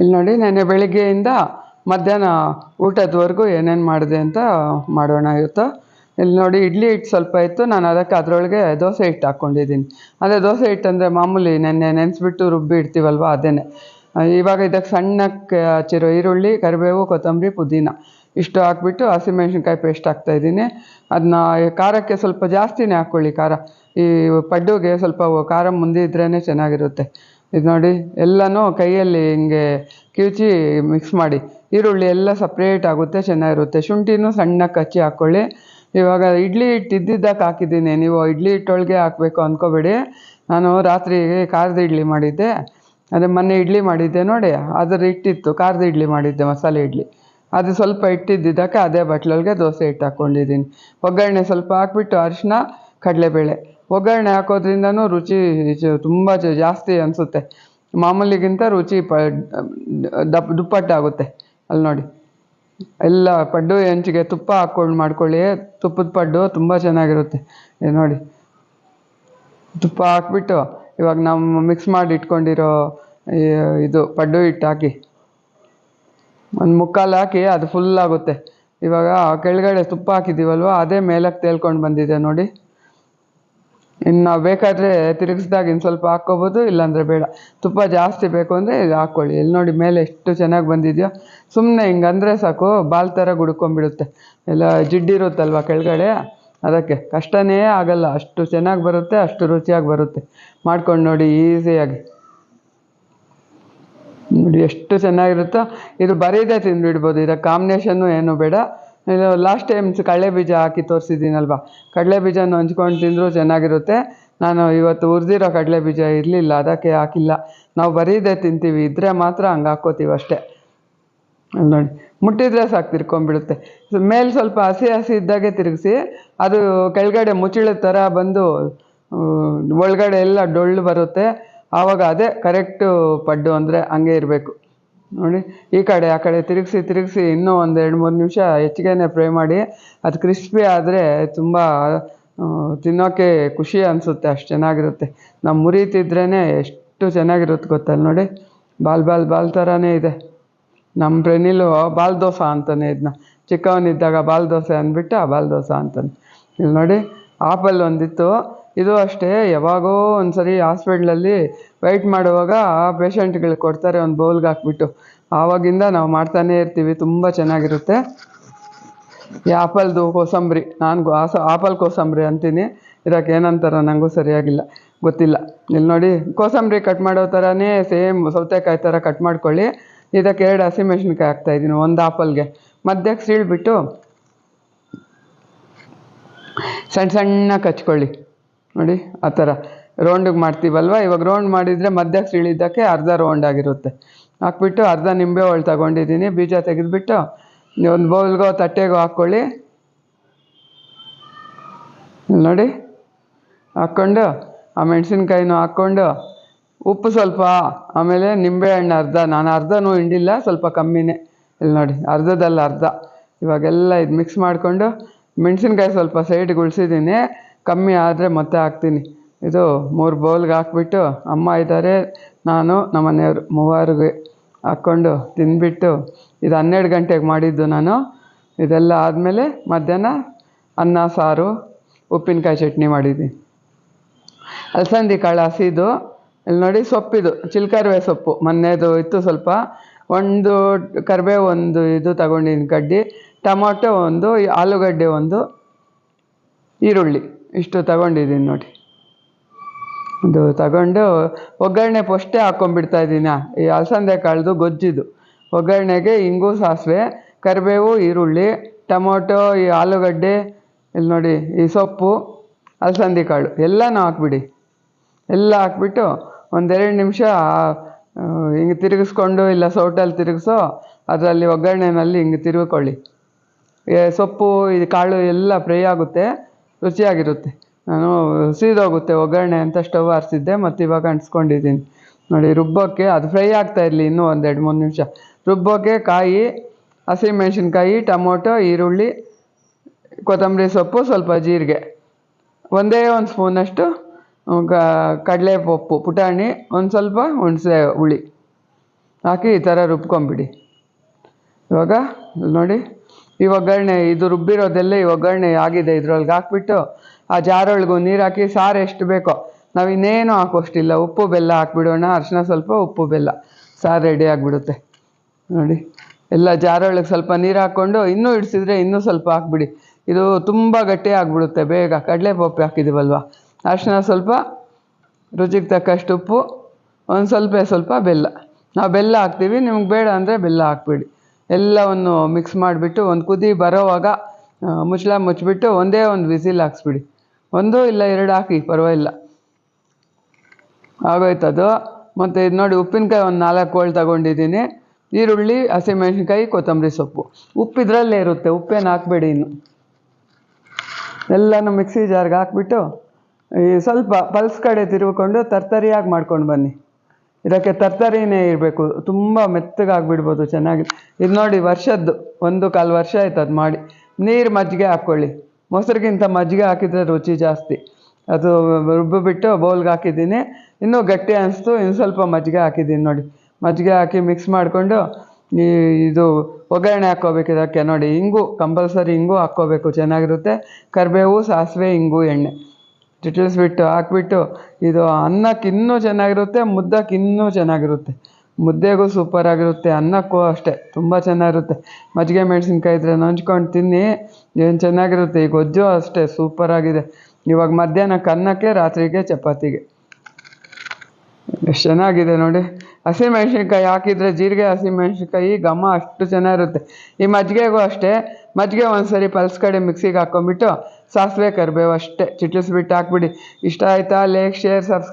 ಇಲ್ಲಿ ನೋಡಿ, ನೆನ್ನೆ ಬೆಳಿಗ್ಗೆಯಿಂದ ಮಧ್ಯಾಹ್ನ ಊಟದವರೆಗೂ ಏನೇನು ಮಾಡಿದೆ ಅಂತ ಮಾಡೋಣ ಇವತ್ತು ಇಲ್ಲಿ ನೋಡಿ, ಇಡ್ಲಿ ಹಿಟ್ಟು ಸ್ವಲ್ಪ ಇತ್ತು. ನಾನು ಅದಕ್ಕೆ ಅದರೊಳಗೆ ದೋಸೆ ಹಿಟ್ಟು ಹಾಕ್ಕೊಂಡಿದ್ದೀನಿ. ಅದೇ ದೋಸೆ ಹಿಟ್ಟು ಅಂದರೆ ಮಾಮೂಲಿ ನೆನ್ನೆ ನೆನೆಸ್ಬಿಟ್ಟು ರುಬ್ಬಿ ಇಡ್ತೀವಲ್ವ ಅದೇ ಇವಾಗ ಇದಕ್ಕೆ ಸಣ್ಣಕ್ಕೆ ಹಚ್ಚಿರೋ ಈರುಳ್ಳಿ, ಕರಿಬೇವು, ಕೊತ್ತಂಬರಿ, ಪುದೀನ ಇಷ್ಟು ಹಾಕ್ಬಿಟ್ಟು ಹಸಿಮೆಣ್ಸಿನ್ಕಾಯಿ ಪೇಸ್ಟ್ ಹಾಕ್ತಾಯಿದ್ದೀನಿ ಅದನ್ನ ಖಾರಕ್ಕೆ ಸ್ವಲ್ಪ ಜಾಸ್ತಿನೇ ಹಾಕ್ಕೊಳ್ಳಿ ಖಾರ. ಈ ಪಡ್ಡುಗೆ ಸ್ವಲ್ಪ ಖಾರ ಮುಂದಿದ್ರೇ ಚೆನ್ನಾಗಿರುತ್ತೆ. ಇದು ನೋಡಿ, ಎಲ್ಲನೂ ಕೈಯಲ್ಲಿ ಹಿಂಗೆ ಕಿವುಚಿ ಮಿಕ್ಸ್ ಮಾಡಿ. ಈರುಳ್ಳಿ ಎಲ್ಲ ಸಪ್ರೇಟ್ ಆಗುತ್ತೆ, ಚೆನ್ನಾಗಿರುತ್ತೆ. ಶುಂಠಿನೂ ಸಣ್ಣಕ್ಕೆ ಕಚ್ಚಿ ಹಾಕ್ಕೊಳ್ಳಿ ಇವಾಗ ಇಡ್ಲಿ ಹಿಟ್ಟು ಇದ್ದಿದ್ದಕ್ಕೆ ಹಾಕಿದ್ದೀನಿ. ನೀವು ಇಡ್ಲಿ ಹಿಟ್ಟೊಳಗೆ ಹಾಕಬೇಕು ಅಂದ್ಕೋಬೇಡಿ ನಾನು ರಾತ್ರಿ ಖಾರದ ಇಡ್ಲಿ ಮಾಡಿದ್ದೆ. ಅದೇ ಮೊನ್ನೆ ಇಡ್ಲಿ ಮಾಡಿದ್ದೆ ನೋಡಿ ಅದರ ಹಿಟ್ಟಿತ್ತು ಖಾರದ ಇಡ್ಲಿ ಮಾಡಿದ್ದೆ, ಮಸಾಲೆ ಇಡ್ಲಿ. ಅದು ಸ್ವಲ್ಪ ಇಟ್ಟಿದ್ದಿದ್ದಕ್ಕೆ ಅದೇ ಬಟ್ಲೊಳಗೆ ದೋಸೆ ಹಿಟ್ಟು ಹಾಕ್ಕೊಂಡಿದ್ದೀನಿ. ಒಗ್ಗರಣೆ ಸ್ವಲ್ಪ ಹಾಕ್ಬಿಟ್ಟು ಅರಿಶಿನ ಕಡಲೆಬೇಳೆ. ಒಗ್ಗರಣೆ ಹಾಕೋದ್ರಿಂದನೂ ರುಚಿ ತುಂಬ ಜಾಸ್ತಿ ಅನಿಸುತ್ತೆ. ಮಾಮೂಲಿಗಿಂತ ರುಚಿ ಪ ದಪ್ ದುಪ್ಪಟ್ಟಾಗುತ್ತೆ ಅಲ್ಲಿ ನೋಡಿ. ಎಲ್ಲ ಪಡ್ಡು ಹೆಂಚಿಗೆ ತುಪ್ಪ ಹಾಕ್ಕೊಂಡು ಮಾಡ್ಕೊಳ್ಳಿ. ತುಪ್ಪದ ಪಡ್ಡು ತುಂಬ ಚೆನ್ನಾಗಿರುತ್ತೆ. ನೋಡಿ. ತುಪ್ಪ ಹಾಕ್ಬಿಟ್ಟು ಇವಾಗ ನಾವು ಮಿಕ್ಸ್ ಮಾಡಿ ಇಟ್ಕೊಂಡಿರೋ ಇದು ಪಡ್ಡು ಹಿಟ್ಟು ಹಾಕಿ. ಒಂದು ಮುಕ್ಕಾಲು ಹಾಕಿ ಅದು ಫುಲ್ ಆಗುತ್ತೆ. ಇವಾಗ ಕೆಳಗಡೆ ತುಪ್ಪ ಹಾಕಿದ್ದೀವಲ್ವ ಅದೇ ಮೇಲಕ್ಕೆ ತೇಲ್ಕೊಂಡು ಬಂದಿದೆ ನೋಡಿ. ಇನ್ನು ನಾವು ಬೇಕಾದರೆ ತಿರುಗಿಸ್ದಾಗ ಇನ್ನು ಸ್ವಲ್ಪ ಹಾಕ್ಕೋಬೋದು, ಇಲ್ಲಾಂದರೆ ಬೇಡ. ತುಪ್ಪ ಜಾಸ್ತಿ ಬೇಕು ಅಂದರೆ ಇದು ಹಾಕ್ಕೊಳ್ಳಿ ಇಲ್ಲಿ ನೋಡಿ ಮೇಲೆ ಎಷ್ಟು ಚೆನ್ನಾಗಿ ಬಂದಿದೆಯೋ. ಸುಮ್ಮನೆ ಹಿಂಗೆ ಅಂದರೆ ಸಾಕು, ಬಾಲ್ ಥರ ಗುಡ್ಕೊಂಬಿಡುತ್ತೆ ಎಲ್ಲ ಜಿಡ್ಡಿರುತ್ತಲ್ವ ಕೆಳಗಡೆ? ಅದಕ್ಕೆ ಕಷ್ಟನೇ ಆಗಲ್ಲ. ಅಷ್ಟು ಚೆನ್ನಾಗಿ ಬರುತ್ತೆ, ಅಷ್ಟು ರುಚಿಯಾಗಿ ಬರುತ್ತೆ. ಮಾಡ್ಕೊಂಡು ನೋಡಿ, ಈಸಿಯಾಗಿ. ನೋಡಿ, ಎಷ್ಟು ಚೆನ್ನಾಗಿರುತ್ತೋ. ಇದು ಬರೀದೇ ತಿಂದುಬಿಡ್ಬೋದು. ಇದಕ್ಕೆ ಕಾಂಬಿನೇಷನ್ನು ಏನು ಬೇಡ. ಇದು ಲಾಸ್ಟ್ ಟೈಮ್ ಕಡಲೆ ಬೀಜ ಹಾಕಿ ತೋರಿಸಿದ್ದೀನಲ್ವ? ಕಡಲೆ ಬೀಜನ ಹಂಚ್ಕೊಂಡು ತಿಂದರೂ ಚೆನ್ನಾಗಿರುತ್ತೆ. ನಾನು ಇವತ್ತು ಉರಿದಿರೋ ಕಡಲೆ ಬೀಜ ಇರಲಿಲ್ಲ, ಅದಕ್ಕೆ ಹಾಕಿಲ್ಲ. ನಾವು ಬರೀದೇ ತಿಂತೀವಿ ಇದ್ದರೆ ಮಾತ್ರ ಹಂಗೆ ಹಾಕ್ಕೋತೀವಿ ಅಷ್ಟೇ. ನೋಡಿ, ಮುಟ್ಟಿದ್ರೆ ಸಾಕು, ತಿರ್ಕೊಂಡ್ಬಿಡುತ್ತೆ. ಮೇಲೆ ಸ್ವಲ್ಪ ಹಸಿ ಹಸಿ ಇದ್ದಾಗೆ ತಿರುಗಿಸಿ, ಅದು ಕೆಳಗಡೆ ಮುಚ್ಚಿಳದ ಥರ ಬಂದು ಒಳಗಡೆ ಎಲ್ಲ ಡೊಳ್ಳು ಬರುತ್ತೆ. ಆವಾಗ ಅದೇ ಕರೆಕ್ಟು ಪಡ್ಡು ಅಂದರೆ ಹಂಗೆ ಇರಬೇಕು. ನೋಡಿ, ಈ ಕಡೆ, ಆ ಕಡೆ ತಿರುಗಿಸಿ ತಿರುಗಿಸಿ ಇನ್ನೂ ಒಂದು ಎರಡು ಮೂರು ನಿಮಿಷ ಹೆಚ್ಚಿಗೆನೇ ಫ್ರೈ ಮಾಡಿ. ಅದು ಕ್ರಿಸ್ಪಿ ಆದರೆ ತುಂಬ ತಿನ್ನೋಕ್ಕೆ ಖುಷಿ ಅನಿಸುತ್ತೆ, ಅಷ್ಟು ಚೆನ್ನಾಗಿರುತ್ತೆ. ನಾವು ಮುರಿತಿದ್ರೇ ಎಷ್ಟು ಚೆನ್ನಾಗಿರುತ್ತೆ ಗೊತ್ತಲ್ಲ ನೋಡಿ. ಬಾಲ್ ಬಾಲ್ ಬಾಲ್ ಥರನೇ ಇದೆ. ನಮ್ಮ ಪ್ರೆನಿಲು ಬಾಲ್ ದೋಸೆ ಅಂತಾನೆ ಇದನ್ನ ಚಿಕ್ಕವನಿದ್ದಾಗ ಬಾಲ್ ದೋಸೆ ಅಂದ್ಬಿಟ್ಟು ಆ ಬಾಲ್ ದೋಸೆ ಅಂತಾನೆ. ಇಲ್ಲಿ ನೋಡಿ, ಆಪಲ್ ಒಂದಿತ್ತು. ಇದು ಅಷ್ಟೇ, ಯಾವಾಗೋ ಒಂದು ಸರಿ ಹಾಸ್ಪಿಟ್ಲಲ್ಲಿ ವೆಯ್ಟ್ ಮಾಡುವಾಗ ಪೇಷಂಟ್ಗಳಿಗೆ ಕೊಡ್ತಾರೆ ಒಂದು ಬೌಲ್ಗೆ ಹಾಕ್ಬಿಟ್ಟು. ಆವಾಗಿಂದ ನಾವು ಮಾಡ್ತಾನೇ ಇರ್ತೀವಿ, ತುಂಬ ಚೆನ್ನಾಗಿರುತ್ತೆ. ಈ ಆಪಲ್ದು ಕೋಸಂಬರಿ, ನಾನು ಆಪಲ್ ಕೋಸಂಬರಿ ಅಂತೀನಿ. ಇದಕ್ಕೆ ಏನಂತಾರ ನನಗೂ ಸರಿಯಾಗಿಲ್ಲ, ಗೊತ್ತಿಲ್ಲ. ಇಲ್ಲಿ ನೋಡಿ, ಕೋಸಂಬರಿ ಕಟ್ ಮಾಡೋ ಥರನೇ ಸೇಮ್ ಸೌತೆಕಾಯಿ ಥರ ಕಟ್ ಮಾಡ್ಕೊಳ್ಳಿ. ಇದಕ್ಕೆ ಎರಡು ಹಸಿಮೆಣ್ಸಿನ್ಕಾಯಿ ಹಾಕ್ತಾಯಿದ್ದೀನಿ ಒಂದು ಆಪಲ್ಗೆ. ಮಧ್ಯಕ್ಕೆ ಸೀಳ್ಬಿಟ್ಟು ಸಣ್ಣ ಸಣ್ಣ ಕಚ್ಕೊಳ್ಳಿ. ನೋಡಿ, ಆ ಥರ. ರೌಂಡಿಗೆ ಮಾಡ್ತೀವಲ್ವ? ಇವಾಗ ರೌಂಡ್ ಮಾಡಿದರೆ ಮಧ್ಯಕ್ಕೆ ಸಿಳಿದ್ದಕ್ಕೆ ಅರ್ಧ ರೌಂಡ್ ಆಗಿರುತ್ತೆ. ಹಾಕ್ಬಿಟ್ಟು ಅರ್ಧ ನಿಂಬೆ ಹೋಳು ತಗೊಂಡಿದ್ದೀನಿ. ಬೀಜ ತೆಗೆದುಬಿಟ್ಟು ಒಂದು ಬೌಲ್ಗೋ ತಟ್ಟೆಗೋ ಹಾಕ್ಕೊಳ್ಳಿ ನೋಡಿ, ಹಾಕ್ಕೊಂಡು ಆ ಮೆಣಸಿನ್ಕಾಯಿನೂ ಹಾಕ್ಕೊಂಡು ಉಪ್ಪು ಸ್ವಲ್ಪ, ಆಮೇಲೆ ನಿಂಬೆ ಹಣ್ಣು ಅರ್ಧ. ನಾನು ಅರ್ಧನೂ ಹಿಂಡಿಲ್ಲ, ಸ್ವಲ್ಪ ಕಮ್ಮಿನೇ. ಇಲ್ಲಿ ನೋಡಿ, ಅರ್ಧದಲ್ಲಿ ಅರ್ಧ. ಇವಾಗೆಲ್ಲ ಇದು ಮಿಕ್ಸ್ ಮಾಡಿಕೊಂಡು ಮೆಣಸಿನ್ಕಾಯಿ ಸ್ವಲ್ಪ ಸೈಡ್ಗೆ ಉಳಿಸಿದ್ದೀನಿ ಕಮ್ಮಿ ಆದರೆ ಮತ್ತೆ ಹಾಕ್ತೀನಿ. ಇದು ಮೂರು ಬೌಲ್ಗೆ ಹಾಕ್ಬಿಟ್ಟು ಅಮ್ಮ ಇದ್ದಾರೆ ನಾನು ನಮ್ಮ ಮನೆಯವರು ಮೂವರಿಗೆ ಹಾಕ್ಕೊಂಡು ತಿಂದ್ಬಿಟ್ಟು ಇದು ಹನ್ನೆರಡು ಗಂಟೆಗೆ ಮಾಡಿದ್ದು ನಾನು. ಇದೆಲ್ಲ ಆದಮೇಲೆ ಮಧ್ಯಾಹ್ನ ಅನ್ನ, ಸಾರು, ಉಪ್ಪಿನಕಾಯಿ ಚಟ್ನಿ ಮಾಡಿದ್ದೀನಿ ಅಲಸಂದಿ ಕಾಳು ಹಸಿದು, ಇಲ್ಲಿ ನೋಡಿ ಸೊಪ್ಪಿದು, ಚಿಲ್ಕರ್ವೆ ಸೊಪ್ಪು. ಮೊನ್ನೆದು ಇತ್ತು ಸ್ವಲ್ಪ. ಒಂದು ಕರಿಬೇವು ಒಂದು ಇದು ತಗೊಂಡಿದ್ದೀನಿ ಕಡ್ಡಿ, ಟೊಮೊಟೊ ಒಂದು, ಆಲೂಗಡ್ಡೆ ಒಂದು, ಈರುಳ್ಳಿ. ಇಷ್ಟು ತಗೊಂಡಿದ್ದೀನಿ ನೋಡಿ. ಅದು ತಗೊಂಡು ಒಗ್ಗರಣೆ ಫಸ್ಟೇ ಹಾಕ್ಕೊಂಡ್ಬಿಡ್ತಾ ಇದ್ದೀನಿ. ಈ ಅಲಸಂದೆ ಕಾಳ್ದು ಗೊಜ್ಜಿದು. ಒಗ್ಗರಣೆಗೆ ಇಂಗು, ಸಾಸಿವೆ, ಕರಿಬೇವು, ಈರುಳ್ಳಿ, ಟೊಮೊಟೊ, ಈ ಆಲೂಗಡ್ಡೆ, ಇಲ್ಲಿ ನೋಡಿ, ಈ ಸೊಪ್ಪು ಅಲಸಂದಿ ಕಾಳು ಎಲ್ಲನೂ ಹಾಕ್ಬಿಡಿ. ಎಲ್ಲ ಹಾಕ್ಬಿಟ್ಟು ಒಂದೆರಡು ನಿಮಿಷ ಹಿಂಗೆ ತಿರುಗಿಸ್ಕೊಂಡು ಇಲ್ಲ ಸೌಟಲ್ಲಿ ತಿರುಗಿಸೋ ಅದರಲ್ಲಿ ಒಗ್ಗರಣೆನಲ್ಲಿ ಹಿಂಗೆ ತಿರುಗಿಕೊಳ್ಳಿ. ಸೊಪ್ಪು, ಈ ಕಾಳು ಎಲ್ಲ ಫ್ರೈ ಆಗುತ್ತೆ. ರುಚಿಯಾಗಿರುತ್ತೆ. ನಾನು, ಸೀದೋಗುತ್ತೆ, ಒಗ್ಗರಣೆ ಅಂತ ಸ್ಟವ್ ಆರಿಸಿದ್ದೆ, ಮತ್ತು ಇವಾಗ ಅಂಟಿಸ್ಕೊಂಡಿದ್ದೀನಿ. ನೋಡಿ ರುಬ್ಬೋಕ್ಕೆ ಅದು ಫ್ರೈ ಆಗ್ತಾ ಇರಲಿ ಇನ್ನೂ ಒಂದು ಎರಡು ಮೂರು ನಿಮಿಷ. ರುಬ್ಬೋಕ್ಕೆ ಕಾಯಿ ಹಸಿಮೆಣ್ಸಿನ್ಕಾಯಿ ಟೊಮೊಟೊ, ಈರುಳ್ಳಿ, ಕೊತ್ತಂಬರಿ ಸೊಪ್ಪು, ಸ್ವಲ್ಪ ಜೀರಿಗೆ. ಒಂದೇ ಒಂದು ಸ್ಪೂನಷ್ಟು ಕಡಲೆ ಪಪ್ಪು ಪುಟಾಣಿ, ಒಂದು ಸ್ವಲ್ಪ ಹುಣಸೆ ಹುಳಿ. ಹಾಕಿ ಈ ಥರ ರುಬ್ಕೊಂಬಿಡಿ. ಇವಾಗ, ನೋಡಿ. ಈ ಒಗ್ಗರಣೆ ಇದು ರುಬ್ಬಿರೋದೆಲ್ಲ ಈ ಒಗ್ಗರಣೆ ಆಗಿದೆ ಇದ್ರೊಳಗೆ ಹಾಕ್ಬಿಟ್ಟು ಆ ಜಾರೊಳಗೂ ನೀರು ಹಾಕಿ, ಸಾರು ಎಷ್ಟು ಬೇಕೋ, ನಾವು ಇನ್ನೇನು ಹಾಕೋಷ್ಟಿಲ್ಲ. ಉಪ್ಪು, ಬೆಲ್ಲ ಹಾಕ್ಬಿಡೋಣ. ಅರಿಶಿನ ಸ್ವಲ್ಪ ಉಪ್ಪು, ಬೆಲ್ಲ. ಸಾರು ರೆಡಿ ಆಗಿಬಿಡುತ್ತೆ. ನೋಡಿ, ಎಲ್ಲ ಜಾರೊಳಗೆ ಸ್ವಲ್ಪ ನೀರು ಹಾಕ್ಕೊಂಡು, ಇನ್ನೂ ಇಡಿಸಿದ್ರೆ ಇನ್ನೂ ಸ್ವಲ್ಪ ಹಾಕ್ಬಿಡಿ. ಇದು ತುಂಬ ಗಟ್ಟಿ ಆಗಿಬಿಡುತ್ತೆ, ಬೇಗ. ಕಡಲೆಪಪ್ಪು ಹಾಕಿದ್ದೀವಲ್ವ ಅರಿಶಿನ ಸ್ವಲ್ಪ, ರುಚಿಗೆ ತಕ್ಕಷ್ಟು ಉಪ್ಪು, ಒಂದು ಸ್ವಲ್ಪ ಸ್ವಲ್ಪ ಬೆಲ್ಲ. ನಾವು ಬೆಲ್ಲ ಹಾಕ್ತೀವಿ, ನಿಮ್ಗೆ ಬೇಡ ಅಂದರೆ ಬೆಲ್ಲ ಹಾಕ್ಬೇಡಿ. ಎಲ್ಲವನ್ನು ಮಿಕ್ಸ್ ಮಾಡಿಬಿಟ್ಟು ಒಂದು ಕುದಿ ಬರೋವಾಗ ಮುಚ್ಚಳ ಮುಚ್ಚಿಬಿಟ್ಟು ಒಂದೇ ಒಂದು ವಿಸಿಲ್ ಹಾಕ್ಸ್ಬಿಡಿ. ಒಂದು ಇಲ್ಲ ಎರಡು ಹಾಕಿ, ಪರವಾಗಿಲ್ಲ. ಆಗೋಯ್ತದು ಮತ್ತು ಇದು ನೋಡಿ ಉಪ್ಪಿನಕಾಯಿ ಒಂದು ನಾಲ್ಕು ಹೋಳು ತಗೊಂಡಿದ್ದೀನಿ. ಈರುಳ್ಳಿ, ಹಸಿಮೆಣ್ಸಿನ್ಕಾಯಿ, ಕೊತ್ತಂಬರಿ ಸೊಪ್ಪು. ಉಪ್ಪು ಇದರಲ್ಲೇ ಇರುತ್ತೆ, ಉಪ್ಪೇನು ಹಾಕಬೇಡಿ ಇನ್ನು. ಎಲ್ಲನೂ ಮಿಕ್ಸಿ ಜಾರ್ಗೆ ಹಾಕ್ಬಿಟ್ಟು, ಈ ಸ್ವಲ್ಪ ಪಲ್ಸ್ ಕಡೆ ತಿರುಗಿಕೊಂಡು ತರ್ತರಿಯಾಗಿ ಮಾಡ್ಕೊಂಡು ಬನ್ನಿ. ಇದಕ್ಕೆ ತರ್ತರಿನೇ ಇರಬೇಕು. ತುಂಬ ಮೆತ್ತಗಾಗ್ಬಿಡ್ಬೋದು ಚೆನ್ನಾಗಿ. ಇದು ನೋಡಿ ವರ್ಷದ್ದು, ಒಂದು ಕಾಲು ವರ್ಷ ಆಯ್ತು ಅದು ಮಾಡಿ. ನೀರು ಮಜ್ಜಿಗೆ ಹಾಕ್ಕೊಳ್ಳಿ ಮೊಸರಿಗಿಂತ ಮಜ್ಜಿಗೆ ಹಾಕಿದರೆ ರುಚಿ ಜಾಸ್ತಿ. ಅದು ರುಬ್ಬಿಬಿಟ್ಟು ಬೌಲ್ಗೆ ಹಾಕಿದ್ದೀನಿ. ಇನ್ನೂ ಗಟ್ಟಿ ಅನಿಸ್ತು, ಇನ್ನು ಸ್ವಲ್ಪ ಮಜ್ಜಿಗೆ ಹಾಕಿದ್ದೀನಿ ನೋಡಿ. ಮಜ್ಜಿಗೆ ಹಾಕಿ ಮಿಕ್ಸ್ ಮಾಡಿಕೊಂಡು ಈ ಇದು ಒಗ್ಗರಣೆ ಹಾಕ್ಕೋಬೇಕು ಇದಕ್ಕೆ ನೋಡಿ. ಇಂಗು ಕಂಪಲ್ಸರಿ ಇಂಗು ಹಾಕ್ಕೋಬೇಕು. ಚೆನ್ನಾಗಿರುತ್ತೆ. ಕರಿಬೇವು, ಸಾಸಿವೆ, ಇಂಗು, ಎಣ್ಣೆ. ಚಿಟ್ಲಿಸ್ಬಿಟ್ಟು ಹಾಕ್ಬಿಟ್ಟು, ಇದು ಅನ್ನಕ್ಕೆ ಇನ್ನೂ ಚೆನ್ನಾಗಿರುತ್ತೆ, ಮುದ್ದಕ್ಕೆ ಇನ್ನೂ ಚೆನ್ನಾಗಿರುತ್ತೆ. ಮುದ್ದೆಗೂ ಸೂಪರ್ ಆಗಿರುತ್ತೆ, ಅನ್ನಕ್ಕೂ ಅಷ್ಟೇ, ತುಂಬ ಚೆನ್ನಾಗಿರುತ್ತೆ. ಮಜ್ಜಿಗೆ ಮೆಣಸಿನ್ಕಾಯಿ ಇದ್ರೆ ನೊಂಚ್ಕೊಂಡು ತಿನ್ನಿ, ಏನು ಚೆನ್ನಾಗಿರುತ್ತೆ ಈ ಗೊಜ್ಜು ಅಷ್ಟೇ ಸೂಪರ್ ಆಗಿದೆ. ಇವಾಗ ಮಧ್ಯಾಹ್ನಕ್ಕೆ ಅನ್ನಕ್ಕೆ, ರಾತ್ರಿಗೆ ಚಪಾತಿಗೆ. ಎಷ್ಟು ಚೆನ್ನಾಗಿದೆ ನೋಡಿ. ಹಸಿಮೆಣ್ಸಿನ್ಕಾಯಿ ಹಾಕಿದರೆ ಜೀರಿಗೆ ಹಸಿಮೆಣ್ಸಿನ್ಕಾಯಿ ಘಮ ಅಷ್ಟು ಚೆನ್ನಾಗಿರುತ್ತೆ. ಈ ಮಜ್ಜಿಗೆಗೂ ಅಷ್ಟೇ, ಮಜ್ಜಿಗೆ ಒಂದ್ಸರಿ ಪಲ್ಸ್ ಕಡೆ ಮಿಕ್ಸಿಗೆ ಹಾಕ್ಕೊಂಬಿಟ್ಟು ಸಾಸಿವೆ ಕರಿಬೇವು ಅಷ್ಟೇ. ಚಿಟ್ಲಿಸ್ಬಿಟ್ಟು ಹಾಕ್ಬಿಡಿ. ಇಷ್ಟ ಆಯಿತಾ? Like share subs